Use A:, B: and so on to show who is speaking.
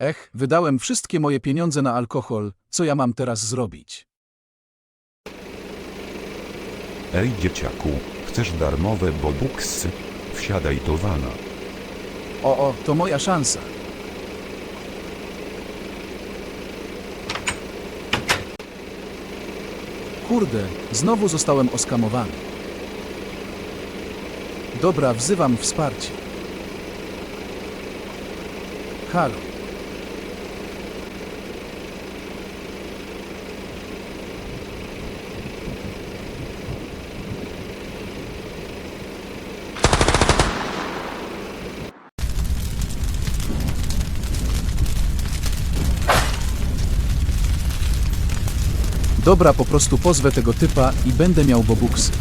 A: Ech, wydałem wszystkie moje pieniądze na alkohol, co ja mam teraz zrobić?
B: Ej dzieciaku, chcesz darmowe bobuksy? Wsiadaj do wana.
A: O, o, to moja szansa. Kurde, znowu zostałem oskamowany. Dobra, wzywam wsparcie. Halo. Dobra, po prostu pozwę tego typa i będę miał bobuksy.